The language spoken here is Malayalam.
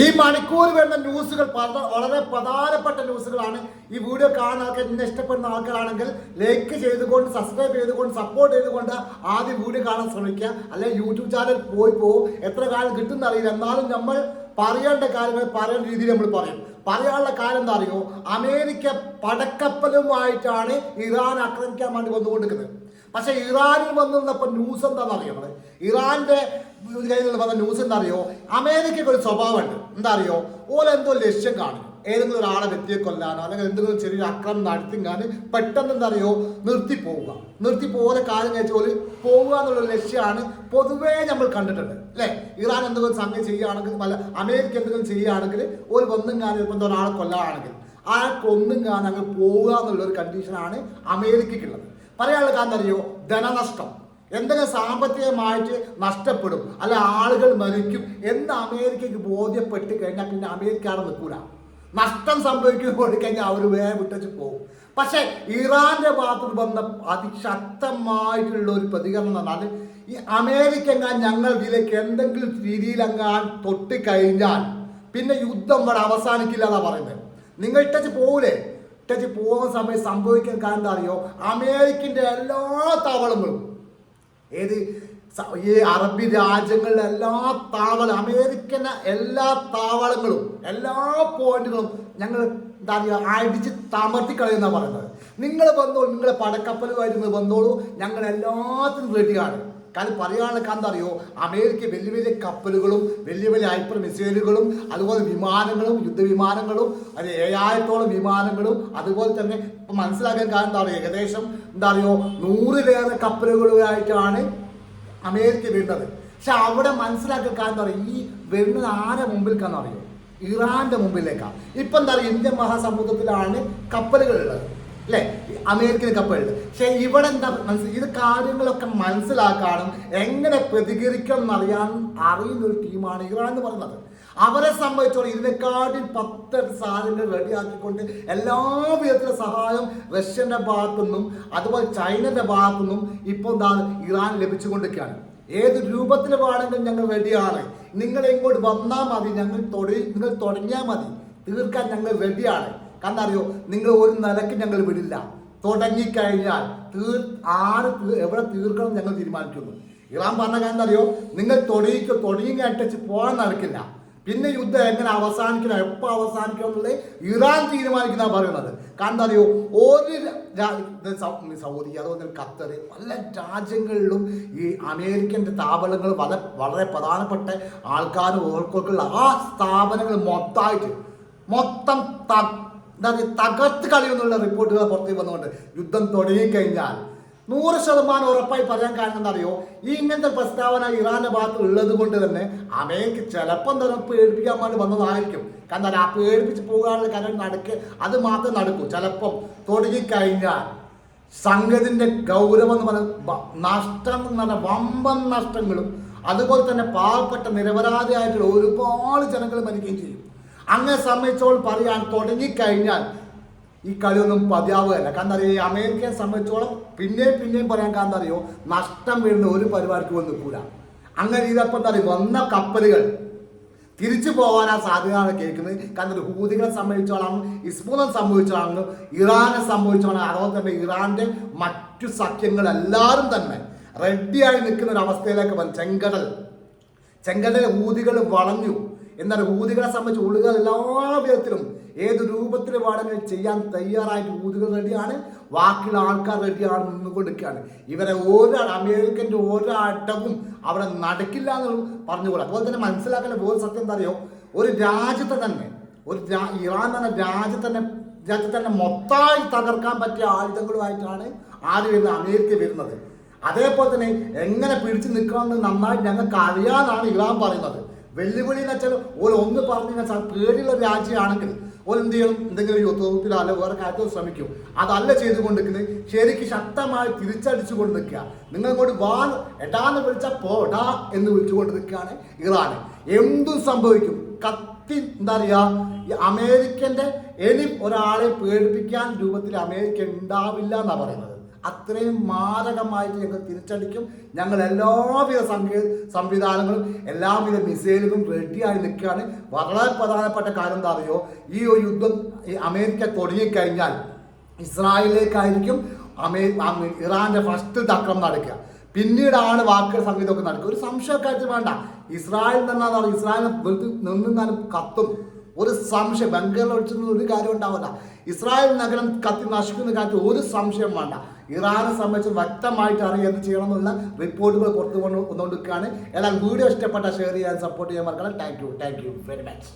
ഈ മണിക്കൂർ വരുന്ന ന്യൂസുകൾ വളരെ പ്രധാനപ്പെട്ട ന്യൂസുകളാണ്. ഈ വീഡിയോ കാണുന്ന ആൾക്കാർ എന്നെ ഇഷ്ടപ്പെടുന്ന ആൾക്കാരാണെങ്കിൽ ലൈക്ക് ചെയ്തുകൊണ്ട് സബ്സ്ക്രൈബ് ചെയ്തുകൊണ്ട് സപ്പോർട്ട് ചെയ്തുകൊണ്ട് ആദ്യം വീഡിയോ കാണാൻ ശ്രമിക്കുക. അല്ലെങ്കിൽ യൂട്യൂബ് ചാനൽ പോയി പോകും എത്ര കാലം കിട്ടുന്ന അറിയില്ല. എന്നാലും നമ്മൾ പറയേണ്ട കാര്യങ്ങൾ പറയേണ്ട രീതിയിൽ നമ്മൾ പറയും. പറയാനുള്ള കാര്യം എന്താ അറിയോ? അമേരിക്ക പടക്കപ്പലുമായിട്ടാണ് ഇറാൻ ആക്രമിക്കാൻ വേണ്ടി വന്നുകൊണ്ടിരിക്കുന്നത്. പക്ഷെ ഇറാനിൽ വന്നിരുന്നപ്പോൾ ന്യൂസ് എന്താണെന്ന് അറിയാം? ഇറാന്റെ വന്ന ന്യൂസ് എന്താ അറിയോ? അമേരിക്കയ്ക്ക് ഒരു സ്വഭാവമുണ്ട്. എന്താ അറിയോ ഓലെന്തോ ലക്ഷ്യം കാണും. ഏതെങ്കിലും ഒരാളെ വ്യക്തിയെ കൊല്ലാനോ അല്ലെങ്കിൽ എന്തെങ്കിലും ചെറിയൊരു അക്രമം നടത്തിങ്ങാനും പെട്ടെന്ന് എന്താ അറിയോ നിർത്തി പോവുക. നിർത്തി പോലെ കാര്യം കഴിച്ചാൽ പോവുക എന്നുള്ള ലക്ഷ്യമാണ് പൊതുവേ നമ്മൾ കണ്ടിട്ടുണ്ട് അല്ലേ? ഇറാൻ എന്തെങ്കിലും സംഗതി ചെയ്യുകയാണെങ്കിൽ അല്ല അമേരിക്ക എന്തെങ്കിലും ചെയ്യുകയാണെങ്കിൽ ഒരു ഒന്നും കാണി ഇപ്പം ഒരാളെ കൊല്ലാണെങ്കിൽ ആ കൊന്നും കാണാൻ അങ്ങ് പോവുക എന്നുള്ള ഒരു കണ്ടീഷനാണ് അമേരിക്കയ്ക്കുള്ളത്. പറയാനുള്ള കാരണം അറിയോ ധനനഷ്ടം. എന്തെങ്കിലും സാമ്പത്തികമായിട്ട് നഷ്ടപ്പെടും. അല്ല ആളുകൾ മരിക്കും. എന്ന് അമേരിക്കയ്ക്ക് ബോധ്യപ്പെട്ട് കഴിഞ്ഞാൽ പിന്നെ അമേരിക്ക നിൽക്കൂല. നഷ്ടം സംഭവിക്കുന്ന കഴിഞ്ഞാൽ അവർ വേറെ വിട്ടു പോകും. പക്ഷെ ഇറാന്റെ ഭാഗത്ത് ബന്ധം അതിശക്തമായിട്ടുള്ള ഒരു പ്രതികരണം എന്ന് ഈ അമേരിക്ക എങ്ങാൻ ഞങ്ങൾ ഇതിലേക്ക് എന്തെങ്കിലും രീതിയിലെങ്ങാൻ തൊട്ട് കഴിഞ്ഞാൽ പിന്നെ യുദ്ധം ഇവിടെ അവസാനിക്കില്ല എന്നാ പറയുന്നത്. നിങ്ങൾ ഇട്ടച്ച് പോകൂലേ? ഇട്ടച്ച് പോകുന്ന സമയത്ത് സംഭവിക്കാൻ കാരണം എന്താ അറിയോ? അമേരിക്കന്റെ എല്ലാ താവളങ്ങളും ഏത് ഈ അറബി രാജ്യങ്ങളിലെ എല്ലാ താവളം അമേരിക്കൻ എല്ലാ താവളങ്ങളും എല്ലാ പോയിന്റുകളും ഞങ്ങൾ എന്താ പറയുക അടിച്ച് തമർത്തി കളയുന്ന പറയുന്നത്. നിങ്ങൾ വന്നോളൂ നിങ്ങളെ പടക്കപ്പലുമായിട്ട് വന്നോളൂ ഞങ്ങൾ എല്ലാത്തിനും റെഡിയാണ് കാരണം പറയാനുള്ള കാരണം അറിയോ? അമേരിക്ക വലിയ വലിയ കപ്പലുകളും വലിയ വലിയ ഹൈപ്പർ മിസൈലുകളും അതുപോലെ വിമാനങ്ങളും യുദ്ധവിമാനങ്ങളും അത് ഏഴായിരത്തോളം വിമാനങ്ങളും അതുപോലെ തന്നെ ഇപ്പം മനസ്സിലാക്കാൻ കാരണം എന്താ പറയുക ഏകദേശം എന്താ അറിയോ? നൂറിലേറെ കപ്പലുകളുമായിട്ടാണ് അമേരിക്ക വീണ്ടത്. പക്ഷെ അവിടെ മനസ്സിലാക്കാൻ കാരണം എന്താ പറയുക ഈ വരുന്നത് ആരെ മുമ്പിലേക്കാന്ന് അറിയോ? ഇറാന്റെ മുമ്പിലേക്കാണ്. ഇപ്പം എന്താ പറയുക ഇന്ത്യൻ മഹാസമുദ്രത്തിലാണ് കപ്പലുകൾ ഉള്ളത് അല്ലേ അമേരിക്കൻ കപ്പലുകൾ. പക്ഷെ ഇവിടെ എന്താ മനസ്സിൽ ഇത് കാര്യങ്ങളൊക്കെ മനസ്സിലാക്കാനും എങ്ങനെ പ്രതികരിക്കണം എന്നറിയാൻ അറിയുന്ന ഒരു ടീമാണ് ഇറാൻ എന്ന് പറയുന്നത്. അവരെ സംബന്ധിച്ചോളം ഇതിനെക്കാട്ടിൽ പത്ത് സാധനങ്ങൾ റെഡിയാക്കിക്കൊണ്ട് എല്ലാ വിധത്തിലും സഹായം റഷ്യന്റെ ഭാഗത്തുനിന്നും അതുപോലെ ചൈനയുടെ ഭാഗത്തുനിന്നും ഇപ്പോൾ എന്താ ഇറാൻ ലഭിച്ചുകൊണ്ടിരിക്കുകയാണ്. ഏത് രൂപത്തിൽ വേണമെങ്കിലും ഞങ്ങൾ റെഡിയാണ്. നിങ്ങൾ ഇങ്ങോട്ട് വന്നാൽ മതി ഞങ്ങൾ തുടങ്ങി നിങ്ങൾ തുടങ്ങിയാൽ മതി. തീർക്കാൻ ഞങ്ങൾ റെഡിയാണ്. കാരണം അറിയോ നിങ്ങൾ ഒരു നിലയ്ക്ക് ഞങ്ങൾ വിടില്ല. തുടങ്ങിക്കഴിഞ്ഞാൽ തീർ ആര് എവിടെ തീർക്കണം ഞങ്ങൾ തീരുമാനിക്കുന്നു. ഇറാൻ പറഞ്ഞ കാര്യം അറിയോ നിങ്ങൾ തൊടിയിക്ക് തൊടിയും അറ്റച്ച് പോകാൻ നടക്കില്ല. പിന്നെ യുദ്ധം എങ്ങനെ അവസാനിക്കണം എപ്പോൾ അവസാനിക്കണം എന്നുള്ളത് ഇറാൻ തീരുമാനിക്കുന്ന പറയുന്നത്. കാരണം അറിയോ ഒരു സൗദി അതുപോലെ ഖത്തർ പല രാജ്യങ്ങളിലും ഈ അമേരിക്കന്റെ സ്ഥാപനങ്ങൾ വളരെ വളരെ പ്രധാനപ്പെട്ട ആൾക്കാരും ഓർക്കൊക്കെയുള്ള ആ സ്ഥാപനങ്ങൾ മൊത്തമായിട്ട് മൊത്തം ത- എന്താ പറയുക തകർത്ത് കളിയെന്നുള്ള റിപ്പോർട്ടുകൾ പുറത്തേക്ക് വന്നുകൊണ്ട് യുദ്ധം തുടങ്ങിക്കഴിഞ്ഞാൽ നൂറ് ശതമാനം ഉറപ്പായി പറയാൻ കാരണം എന്താ അറിയോ ഈ ഇങ്ങനത്തെ പ്രസ്താവന ഇറാന്റെ ഭാഗത്ത് ഉള്ളത് കൊണ്ട് തന്നെ അമേരിക്ക ചിലപ്പം തന്നെ പേടിപ്പിക്കാൻ വേണ്ടി വന്നതായിരിക്കും. കാരണം ആ പേടിപ്പിച്ച് പോകാനുള്ള കാര്യം നടക്ക് അത് മാത്രം നടക്കൂ. ചിലപ്പം തുടങ്ങിക്കഴിഞ്ഞാൽ സംഘത്തിന്റെ ഗൗരവം എന്ന് പറയുന്നത് വ- നഷ്ടം എന്ന് പറഞ്ഞ വമ്പൻ നഷ്ടങ്ങളും അതുപോലെ തന്നെ പാവപ്പെട്ട നിരപരാധിയായിട്ടുള്ള ഒരുപാട് ജനങ്ങൾ മരിക്കുകയും ചെയ്യും. അങ്ങനെ സംബന്ധിച്ചോൾ പറയാൻ തുടങ്ങിക്കഴിഞ്ഞാൽ ഈ കളിയൊന്നും പതിയാവുകയല്ല. കാരണം അറിയോ ഈ അമേരിക്കയെ സംബന്ധിച്ചോളം പിന്നെയും പിന്നെയും പറയാൻ കാരണം അറിയോ നഷ്ടം വീഴുന്ന ഒരു പരിപാടിക്ക് വന്ന് നിൽക്കൂല അങ്ങനെ ഇതപ്പം എന്താ വന്ന കപ്പലുകൾ. തിരിച്ചു പോകാനാ സാധ്യതയാണ് കേൾക്കുന്നത്. കാരണം ഹൂദികളെ ഹൂതികളെ സംബന്ധിച്ചോളാണ് ഇസ്മൂലം സംഭവിച്ചോളാണ് ഇറാനെ സംഭവിച്ചോളാണ് അതുപോലെ തന്നെ ഇറാന്റെ മറ്റു സഖ്യങ്ങൾ എല്ലാവരും തന്നെ റെഡിയായി നിൽക്കുന്ന ഒരു അവസ്ഥയിലേക്ക് വന്നു. ചെങ്കടൽ. ചെങ്കടൽ ഹൂദികൾ വളഞ്ഞു. എന്നാൽ ഊതുകളെ സംബന്ധിച്ച് ഉള്ളുകൾ എല്ലാ വിധത്തിലും ഏത് രൂപത്തിൽ വേണമെങ്കിലും ചെയ്യാൻ തയ്യാറായിട്ട് ഊതുകൾ റെഡിയാണ്. ബാക്കിയുള്ള ആൾക്കാർ റെഡിയാണ് നിന്നുകൊണ്ടിരിക്കുകയാണ്. ഇവരെ ഓരോ അമേരിക്കന്റെ ഓരോ അടവും അവിടെ നടക്കില്ല എന്ന് പറഞ്ഞുകൂടാ അതുപോലെ തന്നെ മനസ്സിലാക്കേണ്ട വേറെ സത്യം എന്താ അറിയോ? ഒരു രാജ്യത്തെ തന്നെ ഒരു ഇറാൻ എന്ന രാജ്യത്തെ തന്നെ രാജ്യത്തെ തന്നെ മൊത്തമായി തകർക്കാൻ പറ്റിയ ആയുധങ്ങളുമായിട്ടാണ് ആര് വരുന്നത്? അമേരിക്ക വരുന്നത്. അതേപോലെ തന്നെ എങ്ങനെ പിടിച്ചു നിൽക്കണമെന്ന് നന്നായി ഞങ്ങൾക്ക് അറിയാനാണ് ഇറാൻ പറയുന്നത്. വെല്ലുവിളി എന്ന് വെച്ചാൽ ഓൾ ഒന്ന് പറഞ്ഞു കഴിഞ്ഞാൽ പേടിയുള്ള ഒരു രാജ്യമാണെങ്കിൽ ഒരു എന്ത് ചെയ്യണം? എന്തെങ്കിലും യുദ്ധത്തിലോ അല്ല വേറെ കാര്യത്തോ ശ്രമിക്കും. അതല്ല ചെയ്തുകൊണ്ടിരിക്കുന്നത്. ശരിക്ക് ശക്തമായി തിരിച്ചടിച്ചു കൊണ്ട് നിൽക്കുക. നിങ്ങൾ ഇങ്ങോട്ട് വാ എടാന്ന് വിളിച്ചാൽ പോടാ എന്ന് വിളിച്ചുകൊണ്ട് നിൽക്കുകയാണ് ഇറാൻ. എന്തും സംഭവിക്കും. കത്തി എന്താ പറയുക ഈ അമേരിക്കന്റെ ഇനി ഒരാളെ പേടിപ്പിക്കാൻ രൂപത്തിൽ അമേരിക്ക ഉണ്ടാവില്ല എന്നാണ് പറയുന്നത്. അത്രയും മാരകമായിട്ട് ഞങ്ങൾ തിരിച്ചടിക്കും. ഞങ്ങൾ എല്ലാവിധ സംഘ സംവിധാനങ്ങളും എല്ലാവിധ മിസൈലുകളും റെഡിയായി നിൽക്കുകയാണ്. വളരെ പ്രധാനപ്പെട്ട കാര്യം എന്താ അറിയോ? ഈ ഒരു യുദ്ധം ഈ അമേരിക്ക തുടങ്ങിക്കഴിഞ്ഞാൽ ഇസ്രായേലിലേക്കായിരിക്കും അമേ ഇറാന്റെ ഫസ്റ്റ് തക്കം നടക്കുക. പിന്നീടാണ് വാക്കുകൾ സംഗീതമൊക്കെ നടക്കുക. ഒരു സംശയക്കാര്യം വേണ്ട. ഇസ്രായേൽ തന്നെ ഇസ്രായേൽ വെറുതെ നിന്നാലും കത്തും. ഒരു സംശയം ബംഗാളിൽ ഒഴിച്ചൊന്നും ഒരു കാര്യം ഉണ്ടാവില്ല. ഇസ്രായേൽ നഗരം കത്തി നശിക്കുന്ന കാര്യത്തിൽ ഒരു സംശയം വേണ്ട. ഇറാനെ സംബന്ധിച്ച് വ്യക്തമായിട്ട് അറിയാൻ എന്ത് ചെയ്യണം എന്നുള്ള റിപ്പോർട്ടുകൾ പുറത്തു കൊണ്ട് വന്നുകൊണ്ടിരിക്കുകയാണ്. എന്നാൽ വീഡിയോ ഇഷ്ടപ്പെട്ട ഷെയർ ചെയ്യാൻ സപ്പോർട്ട് ചെയ്യാൻ മക്കളെ thank you thank you very much